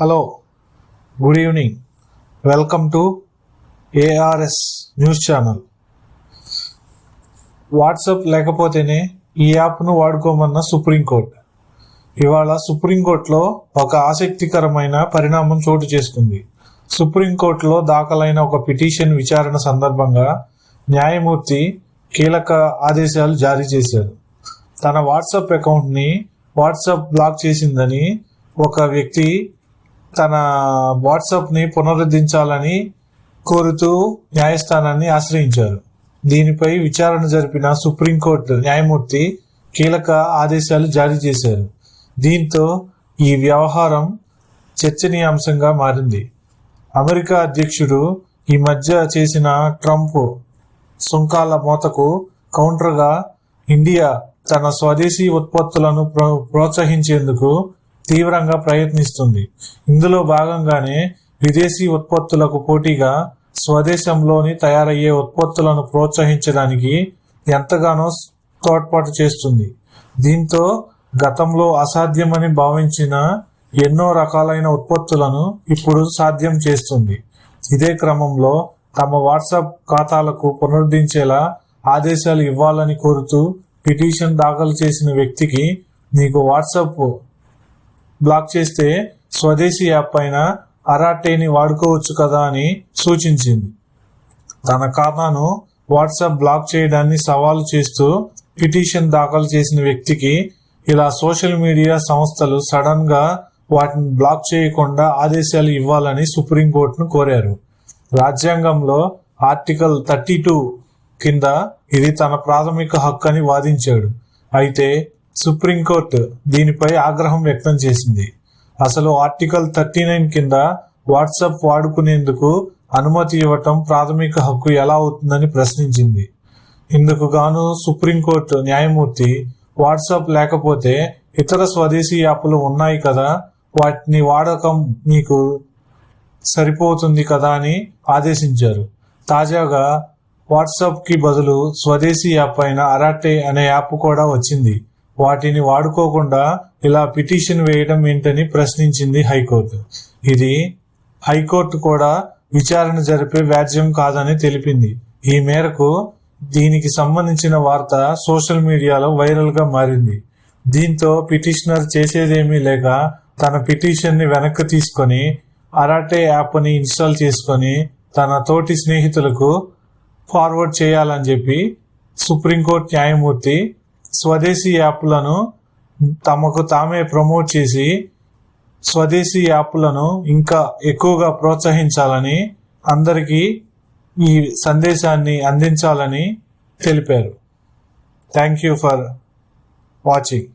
Hello good evening welcome to ARS news channel WhatsApp లేకపోతేనే ఈ యాప్ను వాడుకోమన్న సుప్రీంకోర్టు ఇవాళ సుప్రీంకోర్టులో ఒక ఆసక్తికరమైన పరిణామం చోటు చేసుకుంది. సుప్రీంకోర్టులో దాఖలైన ఒక పిటిషన్ విచారణ సందర్భంగా న్యాయమూర్తి కీలక ఆదేశాలు జారీ చేశారు. తన వాట్సాప్ అకౌంట్ని వాట్సాప్ బ్లాక్ చేసిందని ఒక వ్యక్తి తన వాట్సాప్ని పునరుద్ధరించాలని కోరుతూ న్యాయస్థానాన్ని ఆశ్రయించారు. దీనిపై విచారణ జరిపిన సుప్రీంకోర్టు న్యాయమూర్తి కీలక ఆదేశాలు జారీ చేశారు. దీంతో ఈ వ్యవహారం చర్చనీయాంశంగా మారింది. అమెరికా అధ్యక్షుడు ఈ మధ్య చేసిన ట్రంప్ సుంకాల మోతకు కౌంటర్గా ఇండియా తన స్వదేశీ ఉత్పత్తులను ప్రో- ప్రోత్సహించేందుకు తీవ్రంగా ప్రయత్నిస్తుంది. ఇందులో భాగంగానే విదేశీ ఉత్పత్తులకు పోటీగా స్వదేశంలోని తయారయ్యే ఉత్పత్తులను ప్రోత్సహించడానికి ఎంతగానో తోడ్పాటు చేస్తుంది. దీంతో గతంలో అసాధ్యమని భావించిన ఎన్నో రకాలైన ఉత్పత్తులను ఇప్పుడు సాధ్యం చేస్తుంది. ఇదే క్రమంలో తమ వాట్సాప్ ఖాతాలకు పునరుద్ధరించేలా ఆదేశాలు ఇవ్వాలని కోరుతూ పిటిషన్ దాఖలు చేసిన వ్యక్తికి నీకు వాట్సాప్ బ్లాక్ చేస్తే స్వదేశీ యాప్ పైన అరాటేని వాడుకోవచ్చు కదా అని సూచించింది. తన ఖాతాను వాట్సాప్ బ్లాక్ చేయడాన్ని సవాలు చేస్తూ పిటిషన్ దాఖలు చేసిన వ్యక్తికి ఇలా సోషల్ మీడియా సంస్థలు సడన్గా వాటిని బ్లాక్ చేయకుండా ఆదేశాలు ఇవ్వాలని సుప్రీంకోర్టును కోరారు. రాజ్యాంగంలో ఆర్టికల్ థర్టీ టూ కింద ఇది తన ప్రాథమిక హక్కు అని వాదించాడు. అయితే సుప్రీంకోర్టు దీనిపై ఆగ్రహం వ్యక్తం చేసింది. అసలు ఆర్టికల్ థర్టీ నైన్ కింద వాట్సాప్ వాడుకునేందుకు అనుమతి ఇవ్వటం ప్రాథమిక హక్కు ఎలా అవుతుందని ప్రశ్నించింది. ఇందుకు గాను సుప్రీంకోర్టు న్యాయమూర్తి వాట్సాప్ లేకపోతే ఇతర స్వదేశీ యాప్లు ఉన్నాయి కదా వాటిని వాడకం మీకు సరిపోతుంది కదా అని ఆదేశించారు. తాజాగా వాట్సాప్కి బదులు స్వదేశీ యాప్ అయిన అరాటే అనే యాప్ కూడా వచ్చింది. వాటిని వాడుకోకుండా ఇలా పిటిషన్ వేయడం ఏంటని ప్రశ్నించింది హైకోర్టు. ఇది హైకోర్టు కూడా విచారణ జరిపే వ్యాజ్యం కాదని తెలిపింది. ఈ మేరకు దీనికి సంబంధించిన వార్త సోషల్ మీడియాలో వైరల్గా మారింది. దీంతో పిటిషనర్ చేసేదేమీ లేక తన పిటిషన్ని వెనక్కి తీసుకొని అరాటే యాప్ని ఇన్స్టాల్ చేసుకొని తన తోటి స్నేహితులకు ఫార్వర్డ్ చేయాలని చెప్పి సుప్రీంకోర్టు న్యాయమూర్తి స్వదేశీ యాప్లను తమకు తామే ప్రమోట్ చేసి స్వదేశీ యాప్లను ఇంకా ఎక్కువగా ప్రోత్సహించాలని అందరికీ ఈ సందేశాన్ని అందించాలని తెలిపారు. Thank you for watching.